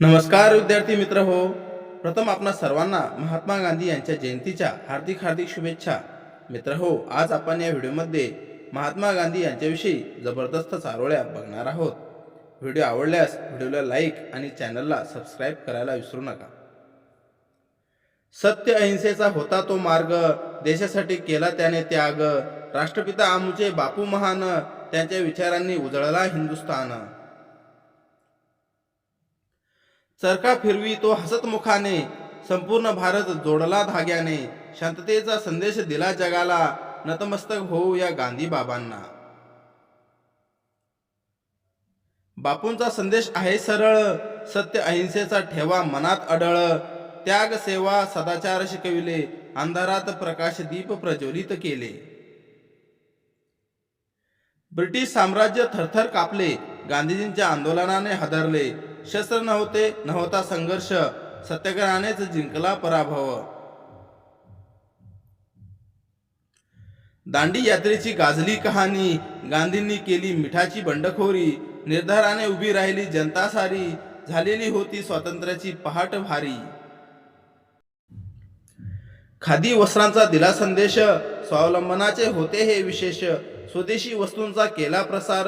नमस्कार विद्यार्थी मित्र हो. प्रथम आपणा सर्वांना महात्मा गांधी यांच्या जयंतीच्या हार्दिक हार्दिक शुभेच्छा. मित्र हो आज आपण या व्हिडिओमध्ये महात्मा गांधी यांच्याविषयी जबरदस्त चारोळ्या बघणार आहोत. व्हिडिओ आवडल्यास व्हिडिओला लाईक आणि चॅनलला सबस्क्राईब करायला विसरू नका. सत्य अहिंसेचा होता तो मार्ग देशासाठी केला त्याने त्याग. राष्ट्रपिता आमचे बापू महान त्यांच्या विचारांनी उजळला हिंदुस्थान. चरखा फिरवी तो हसत मुखाने संपूर्ण भारत जोडला धाग्याने. शांततेचा संदेश दिला जगाला नतमस्तक होऊ या गांधी बाबांना. बापूंचा संदेश आहे सरळ सत्य अहिंसेचा ठेवा मनात अडळ. त्याग सेवा सदाचार शिकविले अंधारात प्रकाश दीप प्रज्वलित केले. ब्रिटिश साम्राज्य थरथर कापले गांधीजींच्या आंदोलनाने हादरले. शस्त्र नव्हते नव्हता संघर्ष. सत्याग्रहानेच जिंकला पराभव. दांडी यात्रेची गाजली कहाणी गांधींनी केली मिठाची बंडखोरी निर्धाराने उभी राहिली जनता सारी झालेली होती स्वातंत्र्याची पहाट भारी. खादी वस्त्रांचा दिला संदेश स्वावलंबनाचे होते हे विशेष स्वदेशी वस्तूंचा केला प्रसार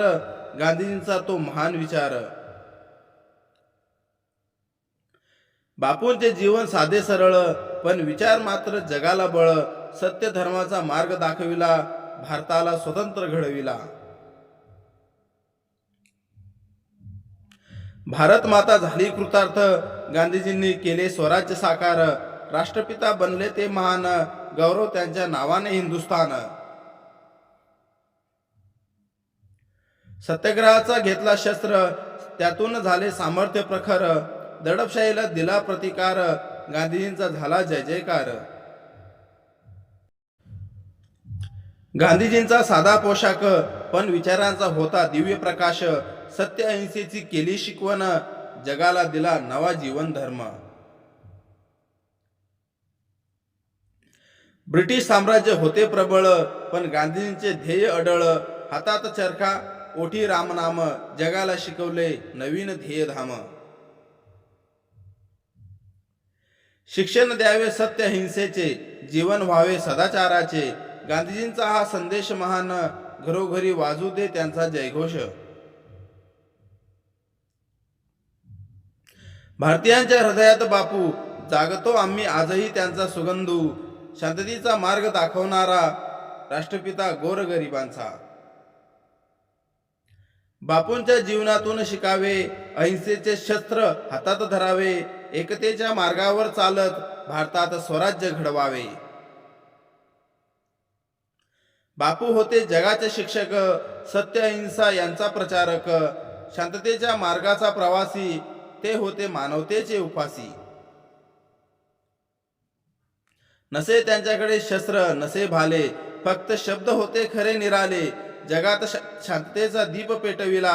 गांधीजींचा तो महान विचार. बापूंचे जीवन साधे सरळ पण विचार मात्र जगाला बळ. सत्य धर्माचा मार्ग दाखविला भारताला स्वतंत्र घडविला. भारत माता झाली कृतार्थ. गांधीजींनी केले स्वराज्य साकार. राष्ट्रपिता बनले ते महान. गौरव त्यांच्या नावाने हिंदुस्थान. सत्याग्रहाचा घेतला शस्त्र. त्यातून झाले सामर्थ्य प्रखर. दडपशाहीला दिला प्रतिकार गांधीजींचा झाला जय जयकार. गांधीजींचा साधा पोशाख पण विचारांचा होता दिव्य प्रकाश. सत्य अहिंसेची केली शिकवण जगाला दिला नवा जीवन धर्म. ब्रिटिश साम्राज्य होते प्रबळ पण गांधीजींचे ध्येय अडळ. हातात चरखा ओठी रामनाम जगाला शिकवले नवीन ध्येयधाम. शिक्षण द्यावे सत्य हिंसेचे जीवन व्हावे सदाचाराचे. गांधीजींचा हा संदेश महान घरोघरी वाजू दे त्यांचा जयघोष. भारतीयांच्या हृदयात बापू जागतो आम्ही आजही त्यांचा सुगंधू. शांततेचा मार्ग दाखवणारा राष्ट्रपिता गोरगरिबांचा बापूंच्या जीवनातून शिकावे अहिंसेचे शस्त्र हातात धरावे. एकतेच्या मार्गावर चालत भारतात स्वराज्य घडवावे. बापू होते जगाचे शिक्षक सत्य अहिंसा यांचा प्रचारक शांततेच्या मार्गाचा प्रवासी ते होते मानवतेचे उपासी. नसे त्यांच्याकडे शस्त्र नसे भाले फक्त शब्द होते खरे निराले. जगात शांततेचा दीप पेटविला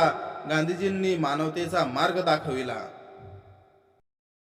गांधीजींनी मानवतेचा मार्ग दाखविला.